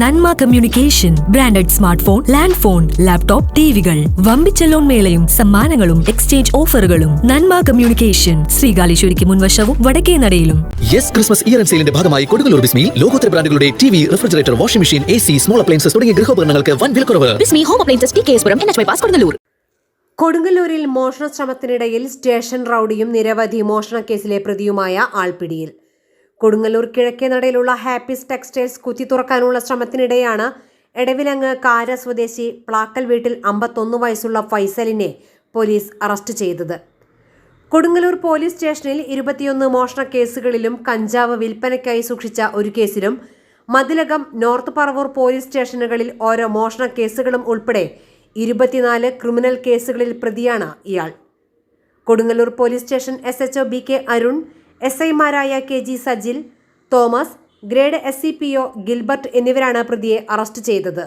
Nanma communication branded smart phone land phone laptop ടിവികൾ. വമ്പിച്ച loan മേളയും സമ്മാനങ്ങളും exchange ഓഫറുകളും. നന്മ കമ്മ്യൂണിക്കേഷൻ ശ്രീകാലേശ്വരിക്ക് മുൻവശവും വടക്കേ നടയിലും. യെസ് ക്രിസ്മസ് ഇയർ ആൻഡ് സെയിലിന്റെ ഭാഗമായി കൊടുങ്ങല്ലൂർ ബിസ്മിയിൽ ലോകോത്തര ബ്രാൻഡുകളുടെ T V refrigerator washing machine A C small appliances തുടങ്ങിയ ഗൃഹോപകരണങ്ങൾക്ക് വൻ വിലക്കുറവ്. Bismi home appliances T K S N H bypass Kodungallur. കൊടുങ്ങല്ലൂരിൽ മോഷണ ശ്രമത്തിനിടയിൽ സ്റ്റേഷൻ റൌഡിയും നിരവധി മോഷണ കേസിലെ പ്രതിയുമായ ആൾപിടിയിൽ. കൊടുങ്ങല്ലൂർ കിഴക്കേ നടയിലുള്ള ഹാപ്പീസ് ടെക്സ്റ്റൈൽസ് കുത്തി തുറക്കാനുള്ള ശ്രമത്തിനിടെയാണ് എടവിലങ്ങ് കാര സ്വദേശി പ്ലാക്കൽ വീട്ടിൽ അമ്പത്തൊന്ന് വയസ്സുള്ള ഫൈസലിനെ പോലീസ് അറസ്റ്റ് ചെയ്തത്. കൊടുങ്ങല്ലൂർ പോലീസ് സ്റ്റേഷനിൽ ഇരുപത്തിയൊന്ന് മോഷണ കേസുകളിലും കഞ്ചാവ് വിൽപ്പനയ്ക്കായി സൂക്ഷിച്ച ഒരു കേസിലും മതിലകം നോർത്ത് പറവൂർ പോലീസ് സ്റ്റേഷനുകളിൽ ഓരോ മോഷണ കേസുകളും ഉൾപ്പെടെ ഇരുപത്തിനാല് ക്രിമിനൽ കേസുകളിൽ പ്രതിയാണ് ഇയാൾ. Kodungallur police station S H B K Arun S ഐമാരായ K G Sajil Thomas grade S C P O Gilbert എന്നിവരാണ് പ്രതിയെ അറസ്റ്റ് ചെയ്തത്.